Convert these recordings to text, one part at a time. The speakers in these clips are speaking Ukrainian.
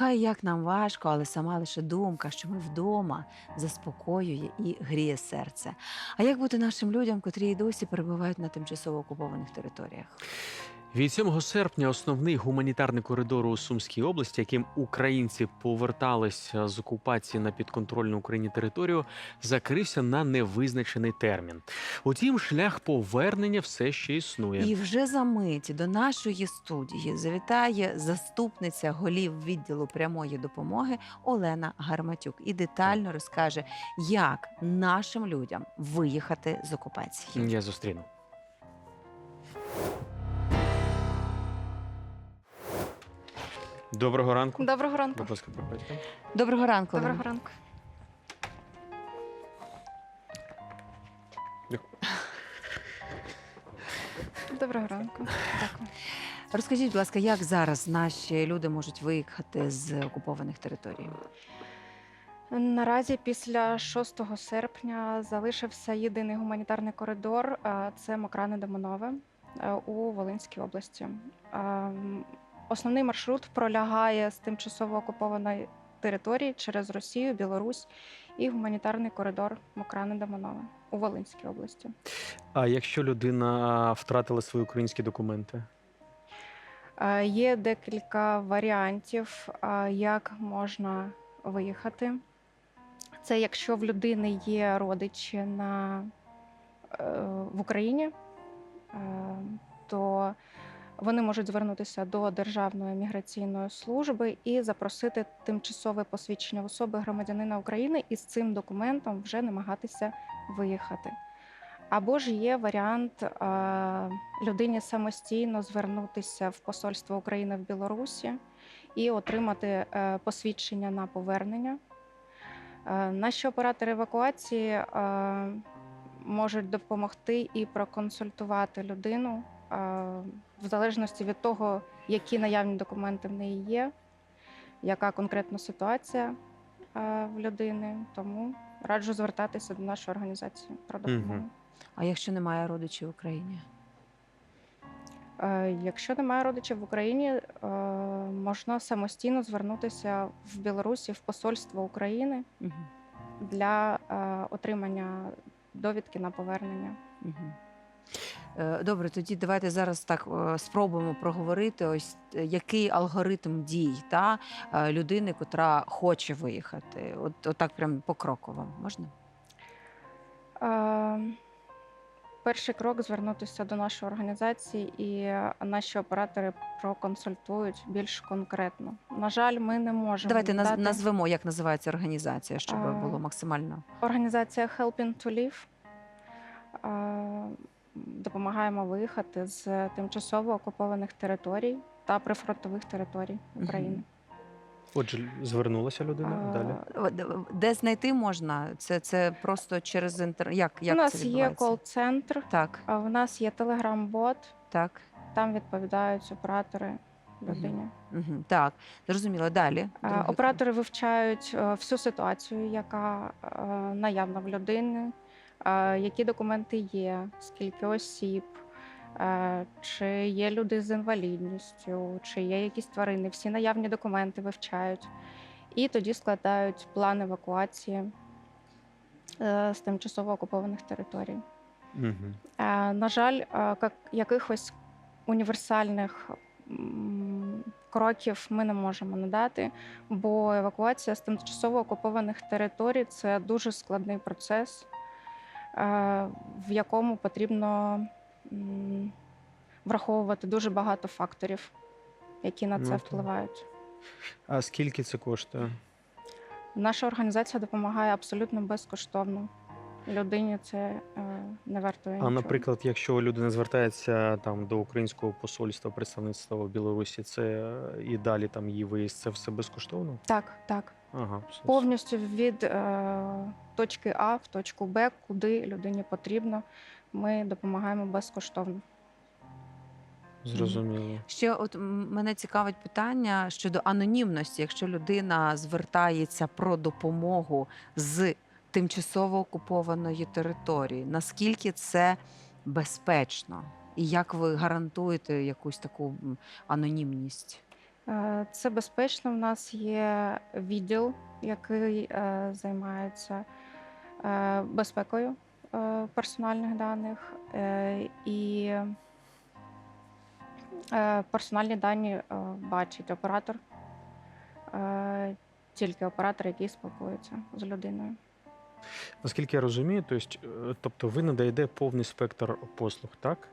Хай як нам важко, але сама лише думка, що ми вдома, заспокоює і гріє серце. А як бути нашим людям, котрі й досі перебувають на тимчасово окупованих територіях? Від 7 серпня основний гуманітарний коридор у Сумській області, яким українці поверталися з окупації на підконтрольну Україні територію, закрився на невизначений термін. Утім, шлях повернення все ще існує. І вже за мить до нашої студії завітає заступниця голів відділу прямої допомоги Олена Гарматюк і детально розкаже, як нашим людям виїхати з окупації. Я зустріну. Доброго ранку. Доброго ранку. Будь ласка, проходьте. Доброго ранку. Олена. Доброго ранку. Доброго ранку. Дякую. Розкажіть, будь ласка, як зараз наші люди можуть виїхати з окупованих територій? Наразі після 6 серпня залишився єдиний гуманітарний коридор. Це Мокрани Домонове е, у Волинській області. Основний маршрут пролягає з тимчасово окупованої території через Росію, Білорусь і гуманітарний коридор Мокрани Домонове у Волинській області. А якщо людина втратила свої українські документи? Е, Є декілька варіантів, е, як можна виїхати. Це якщо в людини є родичі на, е, в Україні, то вони можуть звернутися до Державної міграційної служби і запросити тимчасове посвідчення особи громадянина України і з цим документом вже намагатися виїхати. Або ж є варіант е, людині самостійно звернутися в посольство України в Білорусі і отримати е, посвідчення на повернення. Е, Наші оператори евакуації можуть допомогти і проконсультувати людину в залежності від того, які наявні документи в неї є, яка конкретна ситуація в людини. Тому раджу звертатися до нашої організації про допомогу. А якщо немає родичів в Україні? Е, Якщо немає родичів в Україні, е, можна самостійно звернутися в Білорусі в посольство України Угу. для е, отримання довідки на повернення. Угу. Добре, тоді давайте зараз так е, спробуємо проговорити, ось е, який алгоритм дій та е, людини, котра хоче виїхати. От, от так прям покроково. Можна? Е, Перший крок звернутися до нашої організації, і наші оператори проконсультують більш конкретно. На жаль, ми не можемо Давайте наз, надати- назвемо, як називається організація, щоб А, було максимально. Організація Helping to Live. Е, Допомагаємо виїхати з тимчасово окупованих територій та прифронтових територій Мгм. України. Отже, звернулася людина Е, далі. Де знайти можна? Це, це просто через інтернет. Як, як У нас це є відбувається? кол-центр, Так, а в нас є телеграм-бот, так. там відповідають оператори людині. Угу, так, зрозуміло. Далі. Е, Оператори вивчають е, всю ситуацію, яка е, наявна в людини, які документи є, скільки осіб, чи є люди з інвалідністю, чи є якісь тварини. Всі наявні документи вивчають. І тоді складають план евакуації е, з тимчасово окупованих територій. Угу. На жаль, е, якихось універсальних кроків ми не можемо надати, бо евакуація з тимчасово окупованих територій це дуже складний процес, в якому потрібно враховувати дуже багато факторів, які на Ну, це впливають. А скільки це коштує? Наша організація допомагає абсолютно безкоштовно. Людині це е, не вартує. А, нічого. наприклад, якщо людина звертається там до українського посольства, представництва в Білорусі, це е, і далі там її виїзд, це все безкоштовно? Так, так. Ага, все. повністю від е, точки А в точку Б, куди людині потрібно. Ми допомагаємо безкоштовно. зрозуміло. Ще от мене цікавить питання щодо анонімності, якщо людина звертається про допомогу з тимчасово окупованої території, наскільки це безпечно? І як ви гарантуєте якусь таку анонімність? Е, Це безпечно. В нас є відділ, який е, займається е, безпекою персональних даних, і персональні дані бачить оператор, тільки оператор, який спілкується з людиною. Наскільки я розумію, то есть, е, тобто ви надаєте повний спектр послуг, так?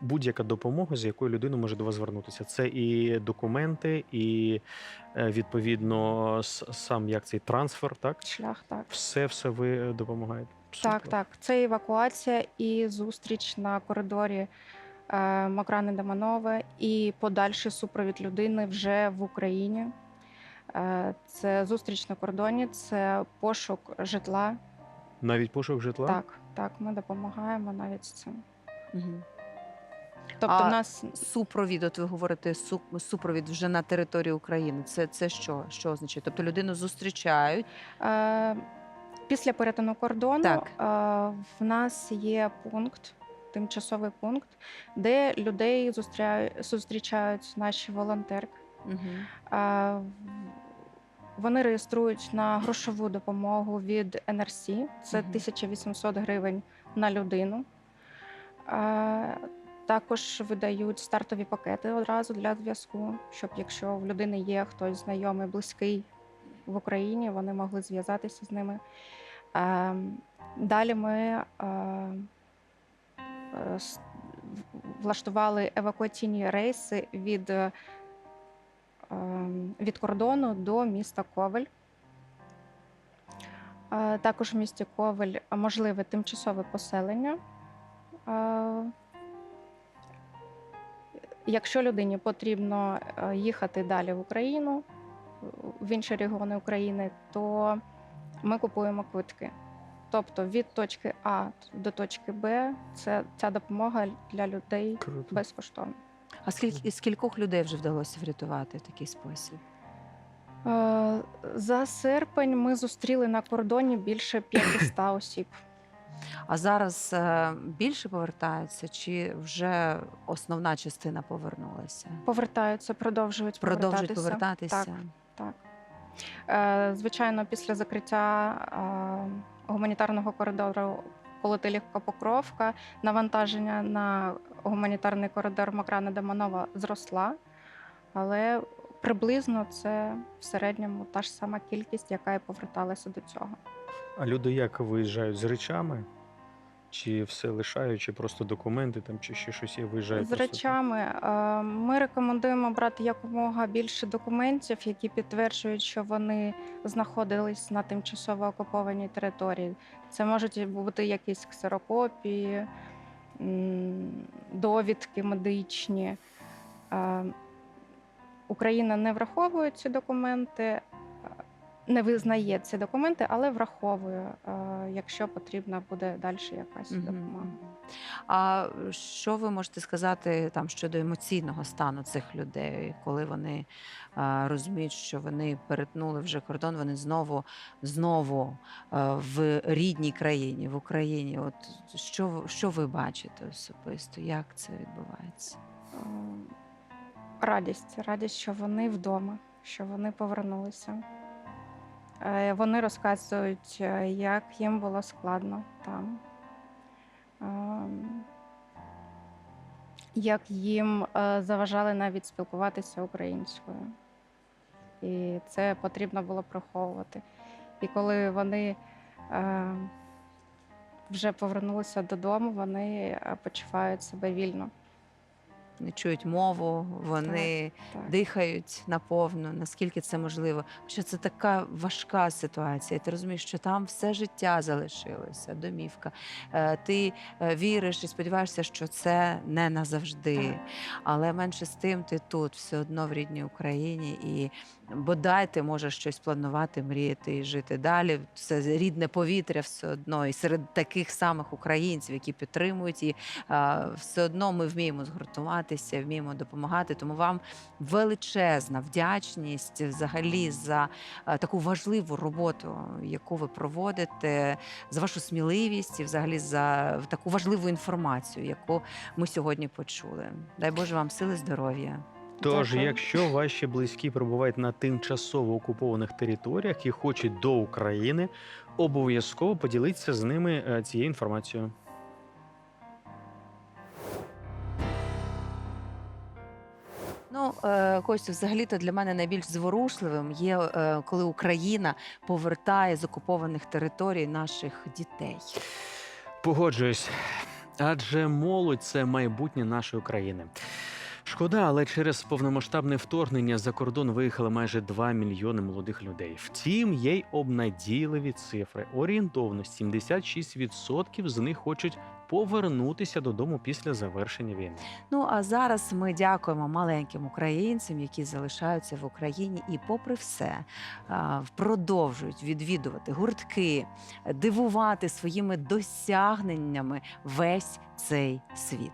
Будь-яка допомога, з якою людина може до вас звернутися. Це і документи, і е, відповідно сам як цей трансфер, так? Шлях так. Все, все ви допомагаєте. Так, Супер. так. Це евакуація і зустріч на коридорі е, Мокрани Деманове, і подальший супровід людини вже в Україні. Е, це зустріч на кордоні, це пошук житла. Навіть пошук житла. Так, так, ми допомагаємо навіть з цим. Мгм. Тобто, А в нас Супровід, от ви говорите, су- супровід вже на території України. Це, це що? Що означає? Тобто людину зустрічають. е, після перетину кордону Так. е, в нас є пункт. Тимчасовий пункт, де людей зустрічають, зустрічають наші волонтерки. Мгм. Е, Вони реєструють на грошову допомогу від НРСі. Це 1800 гривень на людину. Також видають стартові пакети одразу для зв'язку, щоб якщо в людини є хтось знайомий, близький в Україні, вони могли зв'язатися з ними. Далі ми е, влаштували евакуаційні рейси від від кордону до міста Ковель. Е, Також в місті Ковель можливе тимчасове поселення. Е, Якщо людині потрібно е, їхати далі в Україну, в інші регіони України, то ми купуємо квитки. Тобто від точки А до точки Б це ця допомога для людей Круто. безкоштовна. А скільки скількох людей вже вдалося врятувати в такий спосіб? Е, За серпень ми зустріли на кордоні більше 500 осіб. А зараз е, більше повертаються, чи вже основна частина повернулася? Повертаються, продовжують Продовжують повертатися. повертатися. Так. Е, Звичайно, після закриття гуманітарного коридору Колотилівка Покровка навантаження на гуманітарний коридор Макрана Деманова зросла, але приблизно це в середньому та ж сама кількість, яка і поверталася до цього. А люди як виїжджають з речами? Чи все лишають, чи просто документи там, чи ще щось є, виїжджають? З речами е, ми рекомендуємо брати якомога більше документів, які підтверджують, що вони знаходились на тимчасово окупованій території. Це можуть бути якісь ксерокопії, довідки медичні. Е, Україна не враховує ці документи, не визнає ці документи, але враховує, е, якщо потрібна буде далі якась допомога. А що ви можете сказати там щодо емоційного стану цих людей, коли вони а, розуміють, що вони перетнули вже кордон, вони знову знову а, в рідній країні, в Україні? От що, що ви бачите особисто? Як це відбувається? Е, радість, радість, що вони вдома, що вони повернулися. Е, Вони розказують, е, як їм було складно там, Ем, як їм е, заважали навіть спілкуватися українською. І це потрібно було приховувати. І коли вони вже повернулися додому, вони почувають себе вільно. Вони чують мову, вони Так. дихають наповну, наскільки це можливо. Що це така важка ситуація. Ти розумієш, що там все життя залишилося, домівка. Е, Ти е, віриш і сподіваєшся, що це не назавжди. Так. Але менше з тим, ти тут все одно в рідній Україні, і бодай ти можеш щось планувати, мріяти і жити далі. Це рідне повітря все одно. І серед таких самих українців, які підтримують, і а, все одно ми вміємо згуртуватися, вміємо допомагати. Тому вам величезна вдячність взагалі за таку важливу роботу, яку ви проводите, за вашу сміливість і взагалі за таку важливу інформацію, яку ми сьогодні почули. Дай Боже вам сили здоров'я. Тож, Дякую. якщо ваші близькі перебувають на тимчасово окупованих територіях і хочуть до України, обов'язково поділіться з ними е, цією інформацією. Костю, взагалі-то для мене найбільш зворушливим є, е, коли Україна повертає з окупованих територій наших дітей. Погоджуюсь, адже молодь це майбутнє нашої країни. Шкода, але через повномасштабне вторгнення за кордон виїхали майже 2 мільйони молодих людей. Втім, є й обнадійливі цифри. Орієнтовно 76% з них хочуть повернутися додому після завершення війни. Ну а зараз ми дякуємо маленьким українцям, які залишаються в Україні, і, попри все, продовжують відвідувати гуртки, дивувати своїми досягненнями весь цей світ.